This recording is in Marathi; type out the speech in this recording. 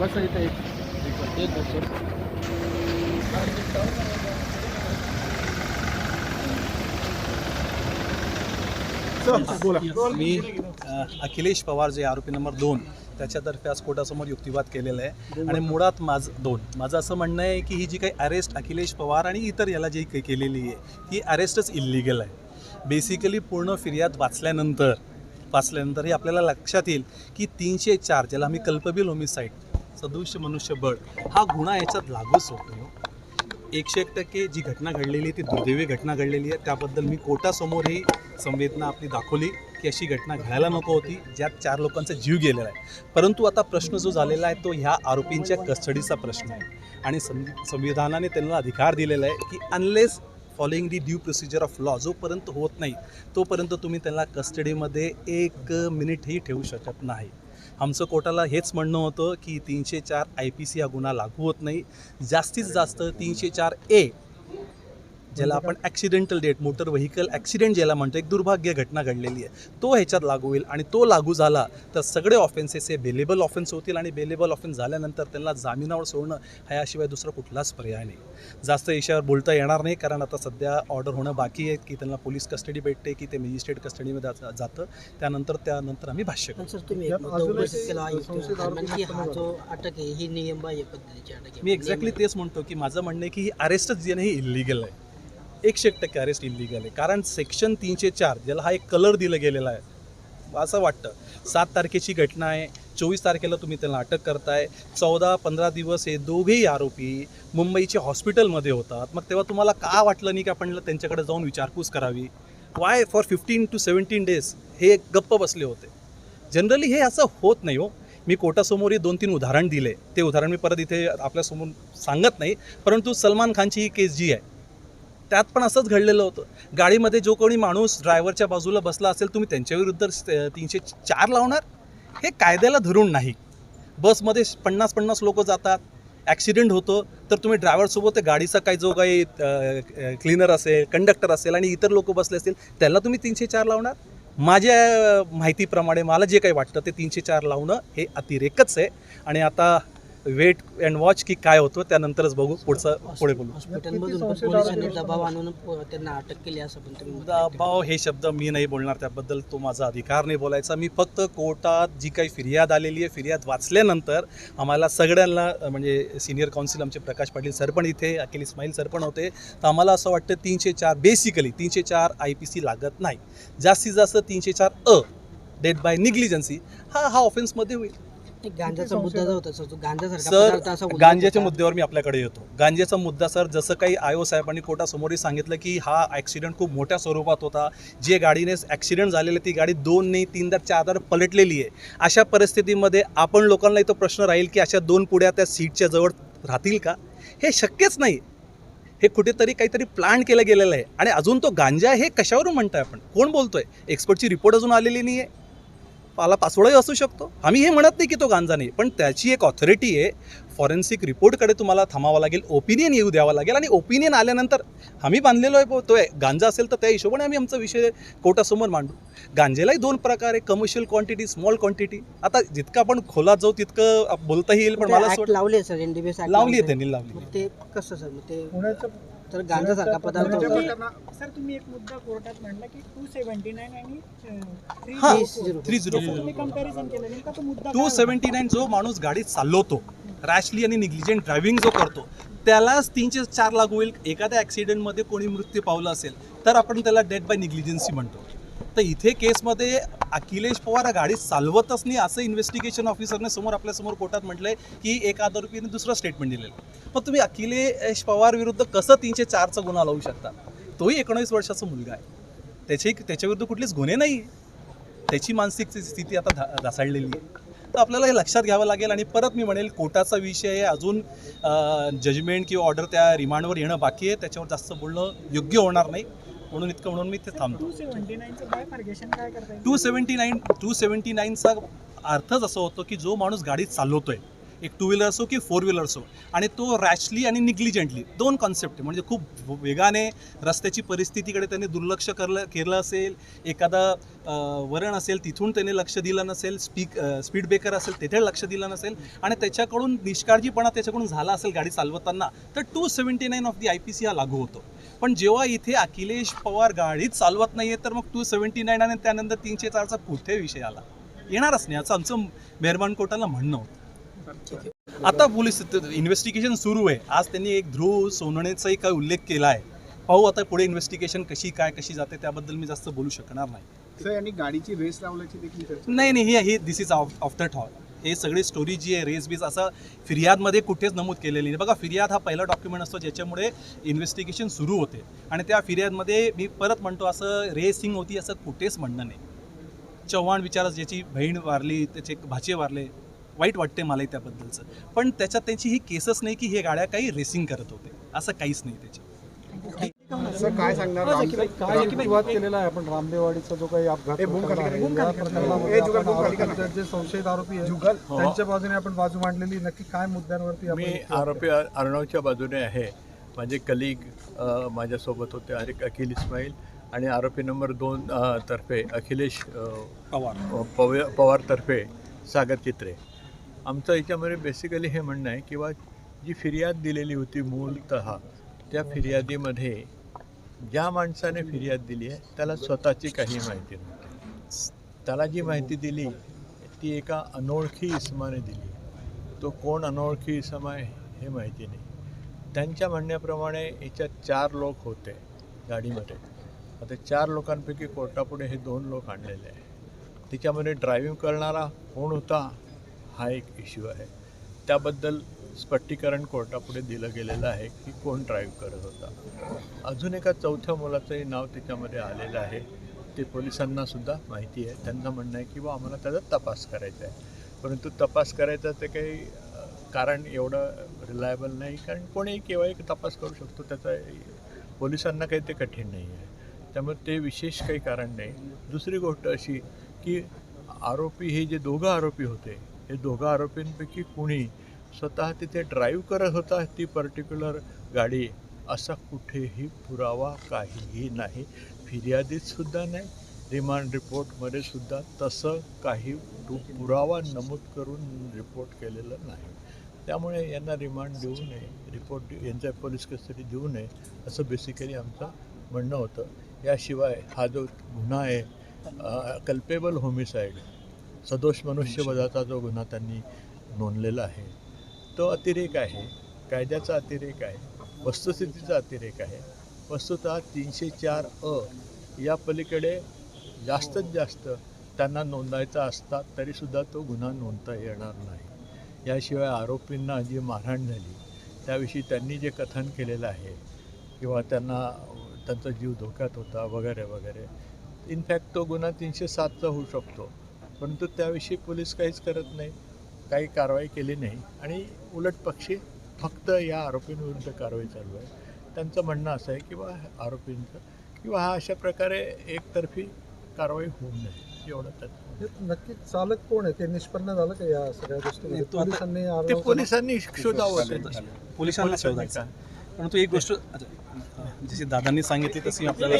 बस इथे एक एक बस बोला. मी अखिलेश पवार जे आरोपी नंबर दोन त्याच्यातर्फे आज कोर्टासमोर युक्तिवाद केलेला आहे. आणि मुळात माझं दोन. माझं असं म्हणणं आहे की ही जी काही अरेस्ट अखिलेश पवार आणि इतर याला जी काही केलेली आहे ही अरेस्टच इलिगल आहे. बेसिकली पूर्ण फिर्याद वाचल्यानंतर वाचल्यानंतरही आपल्याला लक्षात येईल की तीनशे चार ज्याला आम्ही कल्पबिल होमिसाईड सदृश्य मनुष्यबळ हा गुन्हा याच्यात लागूच होतो एकशे एक टक्के जी घटना घडलेली आहे ती दुर्दैवी घटना घडलेली आहे. त्याबद्दल मी कोर्टासमोर ही संवेदना आपली दाखवली की अशी घटना घडायला नको होती ज्यात चार लोकांचा जीव गेलेला आहे. परंतु आता प्रश्न जो झालेला आहे तो ह्या आरोपींच्या कस्टडीचा प्रश्न आहे. आणि सं संविधानाने त्यांना अधिकार दिलेला आहे की unless following the due procedure of law जोपर्यंत होत नाही तोपर्यंत तुम्ही त्यांना कस्टडीमध्ये एक मिनिटही ठेवू शकत नाही. आमचं कोर्टाला हेच म्हणणं होतं की तीनशे चार आय पी सी हा गुन्हा लागू होत नाही. जास्तीत जास्त तीनशे चार ए ज्याला आपण accidental death motor vehicle accident ज्याला म्हणतो एक दुर्भाग्य घटना घडलेली आहे. तो ह्याच्यात लागू होईल आणि तो लागू झाला तर सगळे ऑफेन्सेस हे बेलेबल ऑफेन्स होतील आणि बेलेबल ऑफेन्स झाल्यानंतर त्यांना जामिनावर सोडणं ह्याशिवाय दुसरा कुठलाच पर्याय नाही. जास्त याच्यावर बोलता येणार नाही कारण आता सध्या ऑर्डर होणं बाकी आहे की त्यांना पोलीस कस्टडी भेटते की ते मॅजिस्ट्रेट कस्टडीमध्ये जातं. त्यानंतर त्यानंतर आम्ही भाष्य करतो हा ही मी एक्झॅक्टली तेच म्हणतो की माझं म्हणणं आहे की ही अरेस्टच आहे ही इलिगल आहे. एकशे एक टक्के अरेस्ट इलिगल आहे. कारण सेक्शन तीनशे चार ज्याला हा एक कलर दिला गेलेला आहे असं वाटतं. सात तारखेची घटना आहे चोवीस तारखेला तुम्ही त्यांना अटक करताय चौदा पंधरा दिवस हे दोघेही आरोपी मुंबईच्या हॉस्पिटलमध्ये होतात. मग तेव्हा तुम्हाला का वाटलं नाही की आपण त्यांच्याकडे जाऊन विचारपूस करावी? Why for fifteen two seventeen days हे गप्प बसले होते. जनरली हे असं होत नाही हो. मी कोर्टासमोर हे दोन तीन उदाहरण दिले. ते उदाहरण मी परत इथे आपल्यासमोर सांगत नाही. परंतु सलमान खानची ही केस जी आहे त्यात पण असंच घडलेलं होतं. गाडीमध्ये जो कोणी माणूस ड्रायव्हरच्या बाजूला बसला असेल तुम्ही त्यांच्याविरुद्ध तीनशे चार लावणार? हे कायद्याला धरून नाही. बसमध्ये पन्नास पन्नास लोक जातात. ॲक्सिडेंट होतो तर तुम्ही ड्रायव्हरसोबत गाडीचा काही जो काही क्लिनर असेल कंडक्टर असेल आणि इतर लोक बसले असतील त्याला तुम्ही तीनशे चार लावणार? माझ्या माहितीप्रमाणे मला जे काही वाटतं ते तीनशे चार लावणं हे अतिरेकच आहे. आणि आता वेट अँड वॉच की काय होतं त्यानंतरच बघू पुढचं पुढे बोलू. हॉस्पिटलमधून पण पोलिसांनी दबाव आणून प- त्यांना अटक केली असं पण तुम्ही म्हणताय. दबाव हे शब्द मी नाही बोलणार त्याबद्दल तो माझा अधिकार नाही बोलायचा. मी फक्त कोर्टात जी काही फिर्याद आलेली आहे फिर्याद वाचल्यानंतर आम्हाला सगळ्यांना म्हणजे सिनियर काउन्सिल आमचे प्रकाश पाटील सर पण इथे अखिल इस्माईल सर पण होते. तर आम्हाला असं वाटतं तीनशे चार बेसिकली तीनशे चार आय पी सी लागत नाही. जास्तीत जास्त तीनशे चार अ डेट बाय निग्लिजन्सी हा हा ऑफेन्समध्ये होईल. गांजाचा मुद्दा जो होता सर तो गांजेच्या. मुद्द्यावर मी आपल्याकडे येतो. गांजेचा मुद्दा सर जसं काही आयो साहेबांनी कोर्टासमोरही सांगितलं की हा ॲक्सिडेंट खूप मोठ्या स्वरूपात होता. जे गाडीने ॲक्सिडेंट झालेले ती गाडी दोन नाही तीनदा चारदा पलटलेली आहे. अशा परिस्थितीमध्ये आपण लोकांना इथं प्रश्न राहील की अशा दोन पुड्या त्या सीटच्या जवळ राहतील का? हे शक्यच नाही. हे कुठेतरी काहीतरी प्लान केलं गेलेलं आहे. आणि अजून तो गांजा हे कशावरून म्हणताय आपण? कोण बोलतोय? एक्सपर्टची रिपोर्ट अजून आलेली नाही आहे पाला पाचोळाही असू शकतो. आम्ही हे म्हणत नाही की तो गांजा नाही पण त्याची एक ऑथॉरिटी आहे. फॉरेन्सिक रिपोर्टकडे तुम्हाला थांबावं लागेल ओपिनियन येऊ द्यावं लागेल आणि ओपिनियन आल्यानंतर आम्ही बांधलेलो आहे तो आहे. गांजा असेल तर त्या हिशोबाने आम्ही आमचा विषय कोर्टासमोर मांडू. गांजेलाही दोन प्रकार आहे कमर्शियल क्वांटिटी स्मॉल क्वांटिटी आता जितकं आपण खोलात जाऊ तितकं बोलताही येईल पण ते मला लावले सर एनडीबीएस लावली आहे त्यांनी लावली ते कसं सर ते तर गांजासारखा पदार्थ पुण्याच्या होता. सर तुम्ही एक मुद्दा कोर्टात मांडला की टू सेव्हन्टी नाईन आणि थ्री हां. झिरो तुम्ही कंपॅरिझन केलं. नेमका तो मुद्दा टू? सेवन्टी नाईन जो माणूस गाडी चालवतो रॅशली आणि निग्लिजंट ड्रायव्हिंग जो करतो त्यालाच तीनशे चार लागू होईल. एखाद्या ॲक्सिडेंटमध्ये कोणी मृत्यू पावला असेल तर आपण त्याला डेथ बाय निग्लिजन्सी म्हणतो. तर इथे केसमध्ये अखिलेश पवार हा गाडी चालवतच नाही असं इन्व्हेस्टिगेशन ऑफिसरने समोर आपल्यासमोर कोर्टात म्हटलंय की एक आरोपीने दुसरं स्टेटमेंट दिलेलं मग तुम्ही अखिलेश पवार विरुद्ध कसं तीनशे चारचा गुन्हा लावू शकता? तोही एकोणीस वर्षाचा मुलगा आहे. त्याची त्याच्याविरुद्ध कुठलेच गुन्हे नाही. त्याची मानसिक स्थिती आता धा ढासळलेली आहे. तर आपल्याला हे लक्षात घ्यावं लागेल आणि परत मी म्हणेल कोर्टाचा विषय आहे. अजून जजमेंट किंवा ऑर्डर त्या रिमांडवर येणं बाकी आहे. त्याच्यावर जास्त बोलणं योग्य होणार नाही. म्हणून इतकं म्हणून मी ते थांबतो. Two seventy seventy nine two seventy नाईनचा अर्थच असं होतो की जो माणूस गाडी चालवतोय एक टू व्हीलर असो की फोर व्हीलर असो आणि तो रॅशली आणि निग्लिजंटली दोन कॉन्सेप्ट आहे. म्हणजे खूप वेगाने रस्त्याची परिस्थितीकडे त्यांनी दुर्लक्ष करलं केलं असेल एखादा वरण असेल तिथून त्याने लक्ष दिलं नसेल स्पीक स्पीड ब्रेकर असेल तिथे लक्ष दिलं नसेल आणि त्याच्याकडून निष्काळजीपणा त्याच्याकडून झाला असेल गाडी चालवताना तर two seventy nine of the I P C हा लागू होतो. पण जेव्हा इथे अखिलेश पवार गाडीच चालवत नाहीये तर मग टू सेवन्टी नाईन आणि त्यानंतर तीनशे चारचा कुठे विषय आला. येणारच नाही. असं आमचं मेहरबान कोर्टाला म्हणणं होतं. आता पोलीस इन्व्हेस्टिगेशन सुरू आहे. आज त्यांनी एक ध्रुव सोनणेचाही काय उल्लेख केला आहे पाहू आता पुढे इन्व्हेस्टिगेशन कशी काय कशी जाते त्याबद्दल मी जास्त बोलू शकणार नाही. सर यांनी गाडीची रेस लावल्याची देखील नाही नाही हे दिस इज द टॉल हे सगळी स्टोरी जी आहे रेस बीज असं फिर्यादमध्ये कुठेच नमूद केलेली नाही. बघा फिर्याद हा पहिला डॉक्युमेंट असतो ज्याच्यामुळे इन्व्हेस्टिगेशन सुरू होते. आणि त्या फिर्यादमध्ये मी परत म्हणतो असं रेसिंग होती असं कुठेच म्हणणं नाही. चव्हाण विचारास ज्याची बहीण वारली त्याचे भाचे वारले वाईट वाटते मलाही त्याबद्दलचं. पण त्याच्यात त्यांची ही केसच नाही की हे गाड्या काही रेसिंग करत होते. असं काहीच नाही त्याची सर काय सांगणार? राम- काय युक्तिवाद केलेला आहे आपण. रामदेवाडीचा जो काही अपघात हे हे जे संशयित आरोपी जुगाल? त्यांच्या बाजूने आपण बाजू मांडलेली नक्की काय मुद्द्यांवरती आपण मी युक्तिवाद आरोपी अर्णवच्या बाजूने आहे. माझे कलिग माझ्यासोबत होते अरे अखिल इस्माईल आणि आरोपी नंबर दोन तर्फे अखिलेश पवार. पव पवारतर्फे सागर चित्रे. आमचं याच्यामध्ये बेसिकली हे म्हणणं आहे किंवा जी फिर्याद दिलेली होती मूलतः त्या फिर्यादीमध्ये ज्या माणसाने फिर्याद दिली आहे त्याला स्वतःची काही माहिती नव्हती. त्याला जी माहिती दिली ती एका अनोळखी इसमाने दिली. तो कोण अनोळखी इसम आहे हे माहिती नाही. त्यांच्या म्हणण्याप्रमाणे याच्यात चार लोक होते गाडीमध्ये. आता चार लोकांपैकी कोर्टापुढे हे दोन लोक आणलेले आहे तिच्यामध्ये ड्रायव्हिंग करणारा कोण होता हा एक इश्यू आहे. त्याबद्दल स्पष्टीकरण कोर्टापुढे दिलं गेलेलं आहे की कोण ड्राईव्ह करत होता. अजून एका चौथ्या मुलाचंही नाव त्याच्यामध्ये आलेलं आहे. ते पोलिसांना सुद्धा माहिती आहे. त्यांचं म्हणणं आहे की बा आम्हाला त्याचा तपास करायचा आहे. परंतु तपास करायचा ते काही कारण एवढं रिलायबल नाही. कारण कोणीही केव्हा एक तपास करू शकतो. त्याचा पोलिसांना काही ते कठीण नाही आहे. त्यामुळे ते विशेष काही कारण नाही. दुसरी गोष्ट अशी की आरोपी हे जे दोघं आरोपी होते हे दोघं आरोपींपैकी कुणी स्वतः तिथे ड्राईव्ह करत होता. ती पर्टिक्युलर गाडी असा कुठेही पुरावा काहीही नाही. फिर्यादीतसुद्धा नाही. रिमांड रिपोर्टमध्ये सुद्धा तसं काही पुरावा नमूद करून रिपोर्ट केलेलं नाही. त्यामुळे यांना रिमांड देऊ नये. रिपोर्ट यांच्या पोलीस कस्टडी देऊ नये असं बेसिकली आमचं म्हणणं होतं. याशिवाय हा जो गुन्हा आहे कल्पेबल होमिसाईड सदोष मनुष्यवधाचा जो गुन्हा त्यांनी नोंदलेला आहे तो अतिरेक आहे कायद्याचा अतिरेक आहे वस्तुस्थितीचा अतिरेक आहे. वस्तुतः तीनशे चार अ या पलीकडे जास्तीत जास्त त्यांना नोंदायचा असता तरीसुद्धा तो गुन्हा नोंदता येणार नाही. याशिवाय आरोपींना जी मारहाण झाली त्याविषयी त्यांनी जे कथन केलेलं आहे किंवा त्यांना त्यांचा जीव धोक्यात होता वगैरे वगैरे इनफॅक्ट तो गुन्हा तीनशे सातचा होऊ शकतो. परंतु त्याविषयी पोलीस काहीच करत नाही. काही कारवाई केली नाही. आणि उलट पक्षी फक्त या आरोपींविरुद्ध कारवाई चालू आहे. त्यांचं म्हणणं असं आहे की बा आरोपींचं किंवा हा अशा प्रकारे एकतर्फी कारवाई होऊ नये एवढं त्याचं नक्की चालक कोण आहे? ते निष्पन्न झालं का या सगळ्या आता- पोलिसांनी ते आरोप- पोलिसांनी शोधावं. पोलिसांना शोधायचं? परंतु एक गोष्ट जशी दादांनी सांगितली तशी आपल्याला